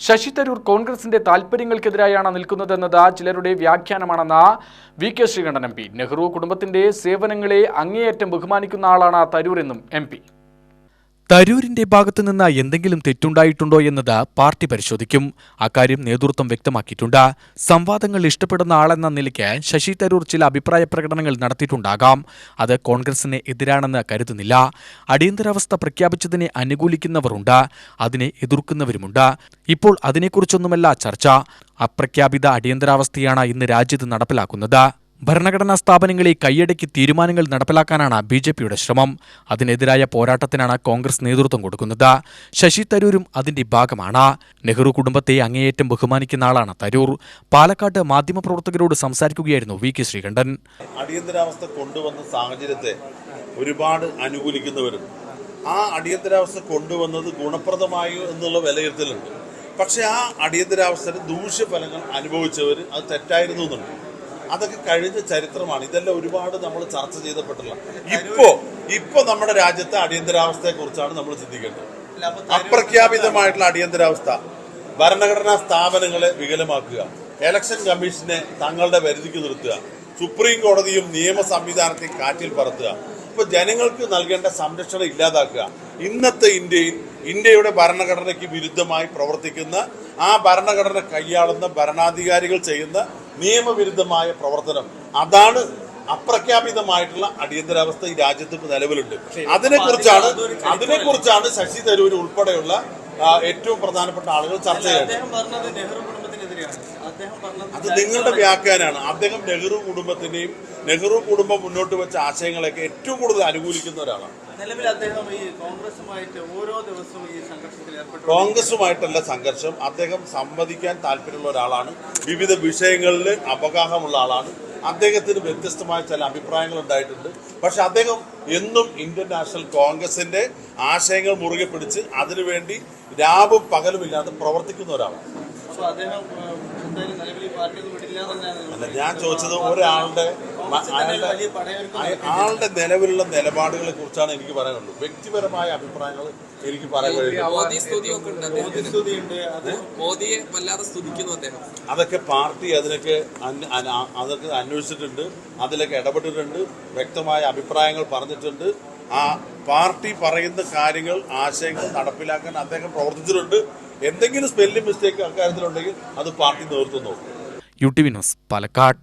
ശശി തരൂർ കോൺഗ്രസിന്റെ താല്പര്യങ്ങൾക്കെതിരായാണ് നിൽക്കുന്നതെന്നത് ചിലരുടെ വ്യാഖ്യാനമാണെന്ന V K Sreekandan M P. Nehru കുടുംബത്തിന്റെ സേവനങ്ങളെ അങ്ങേയറ്റം ബഹുമാനിക്കുന്ന ആളാണ് തരൂർ എന്നും എം തരൂരിന്റെ ഭാഗത്തു നിന്ന് എന്തെങ്കിലും തെറ്റുണ്ടായിട്ടുണ്ടോ എന്നത് പാർട്ടി പരിശോധിക്കും. അക്കാര്യം നേതൃത്വം വ്യക്തമാക്കിയിട്ടുണ്ട്. സംവാദങ്ങൾ ഇഷ്ടപ്പെടുന്ന ആളെന്ന നിലയ്ക്ക് ശശി തരൂർ ചില അഭിപ്രായ പ്രകടനങ്ങൾ നടത്തിയിട്ടുണ്ടാകാം. അത് കോൺഗ്രസിന് എതിരാണെന്ന് കരുതുന്നില്ല. അടിയന്തരാവസ്ഥ പ്രഖ്യാപിച്ചതിനെ അനുകൂലിക്കുന്നവരുണ്ട്. അതിനെ എതിർക്കുന്നവരുമുണ്ട്. ഇപ്പോൾ അതിനെക്കുറിച്ചൊന്നുമല്ല ചർച്ച. അപ്രഖ്യാപിത അടിയന്തരാവസ്ഥയാണ് ഇന്ന് രാജ്യത്ത് നടപ്പിലാക്കുന്നത്. ഭരണഘടനാ സ്ഥാപനങ്ങളെ കൈയടക്കി തീരുമാനങ്ങൾ നടപ്പിലാക്കാനാണ് ബി ജെ പിയുടെ ശ്രമം. അതിനെതിരായ പോരാട്ടത്തിനാണ് കോൺഗ്രസ് നേതൃത്വം കൊടുക്കുന്നത്. ശശി തരൂരും അതിന്റെ ഭാഗമാണ്. നെഹ്റു കുടുംബത്തെ അങ്ങേയറ്റം ബഹുമാനിക്കുന്ന ആളാണ് തരൂർ. പാലക്കാട്ട് മാധ്യമപ്രവർത്തകരോട് സംസാരിക്കുകയായിരുന്നു വി കെ ശ്രീകണ്ഠൻ. അടിയന്തരാവസ്ഥ കൊണ്ടുവന്ന സാഹചര്യത്തെ ഒരുപാട് അനുകൂലിക്കുന്നവരും ആ അടിയന്തരാവസ്ഥ കൊണ്ടുവന്നത് ഗുണപ്രദമായി എന്നുള്ള വിലയിരുത്തലുണ്ട്. പക്ഷേ ആ അടിയന്തരാവസ്ഥയുടെ ദൂഷ്യഫലങ്ങൾ അനുഭവിച്ചവർ അത് തെറ്റായിരുന്നു എന്നുണ്ട്. അതൊക്കെ കഴിഞ്ഞ ചരിത്രമാണ്. ഇതെല്ലാം ഒരുപാട് നമ്മൾ ചർച്ച ചെയ്തപ്പെട്ടുള്ള ഇപ്പോ ഇപ്പോ നമ്മുടെ രാജ്യത്തെ അടിയന്തരാവസ്ഥയെ കുറിച്ചാണ് നമ്മൾ ചിന്തിക്കേണ്ടത്. അപ്രഖ്യാപിതമായിട്ടുള്ള അടിയന്തരാവസ്ഥ. ഭരണഘടനാ സ്ഥാപനങ്ങളെ വികലമാക്കുക. ഇലക്ഷൻ കമ്മീഷനെ തങ്ങളുടെ പരിധിക്ക് നിർത്തുക. സുപ്രീം കോടതിയും നിയമ സംവിധാനത്തെയും കാറ്റിൽ പറത്തുക. ഇപ്പൊ ജനങ്ങൾക്ക് നൽകേണ്ട സംരക്ഷണം ഇല്ലാതാക്കുക. ഇന്നത്തെ ഇന്ത്യയിൽ ഇന്ത്യയുടെ ഭരണഘടനയ്ക്ക് വിരുദ്ധമായി പ്രവർത്തിക്കുന്ന ആ ഭരണഘടന കൈയാളുന്ന ഭരണാധികാരികൾ ചെയ്യുന്ന നിയമവിരുദ്ധമായ പ്രവർത്തനം. അതാണ് അപ്രഖ്യാപിതമായിട്ടുള്ള അടിയന്തരാവസ്ഥ ഈ രാജ്യത്ത് ഇപ്പൊ നിലവിലുണ്ട് അതിനെ കുറിച്ചാണ് അതിനെ കുറിച്ചാണ് ശശി തരൂർ ഉൾപ്പെടെയുള്ള ഏറ്റവും പ്രധാനപ്പെട്ട ആളുകൾ ചർച്ച ചെയ്യുന്നത് അത് നിങ്ങളുടെ വ്യാഖ്യാനാണ്. അദ്ദേഹം നെഹ്റു കുടുംബത്തിന്റെയും നെഹ്റു കുടുംബം മുന്നോട്ട് വെച്ച ആശയങ്ങളെയൊക്കെ ഏറ്റവും കൂടുതൽ അനുകൂലിക്കുന്ന ഒരാളാണ്. നിലവിൽ അദ്ദേഹം ഈ കോൺഗ്രസുമായിട്ട് ഓരോ ദിവസവും ഈ സംഘർഷത്തിൽ ഏർപ്പെട്ടു കോൺഗ്രസുമായിട്ടുള്ള സംഘർഷം. അദ്ദേഹം സംവദിക്കാൻ താല്പര്യമുള്ള ഒരാളാണ്. വിവിധ വിഷയങ്ങളിൽ അവഗാഹമുള്ള ആളാണ്. അദ്ദേഹത്തിന് വ്യത്യസ്തമായ ചില അഭിപ്രായങ്ങൾ ഉണ്ടായിട്ടുണ്ട്. പക്ഷെ അദ്ദേഹം എന്നും ഇന്ത്യൻ നാഷണൽ കോൺഗ്രസിന്റെ ആശയങ്ങൾ മുറുകെ പിടിച്ച് അതിനുവേണ്ടി രാവും പകലുമില്ലാതെ പ്രവർത്തിക്കുന്ന ഒരാളാണ്. അല്ല ഞാൻ ചോദിച്ചത് ഒരാളുടെ ആളുടെ നിലവിലുള്ള നിലപാടുകളെ കുറിച്ചാണ് എനിക്ക് പറയാനുള്ളത് വ്യക്തിപരമായ അഭിപ്രായങ്ങൾ എനിക്ക് അദ്ദേഹം. അതൊക്കെ പാർട്ടി അതിനൊക്കെ അതൊക്കെ അന്വേഷിച്ചിട്ടുണ്ട് അതിലൊക്കെ ഇടപെട്ടിട്ടുണ്ട് വ്യക്തമായ അഭിപ്രായങ്ങൾ പറഞ്ഞിട്ടുണ്ട്. ആ പാർട്ടി പറയുന്ന കാര്യങ്ങൾ ആശയങ്ങൾ നടപ്പിലാക്കാൻ അദ്ദേഹം പ്രവർത്തിച്ചിട്ടുണ്ട്. എന്തെങ്കിലും സ്പെല്ലിംഗ് മിസ്റ്റേക്ക് അക്കാര്യത്തിലുണ്ടെങ്കിൽ അത് പാർട്ടി നേതൃത്വം നോക്കും. U T V news Palakkad.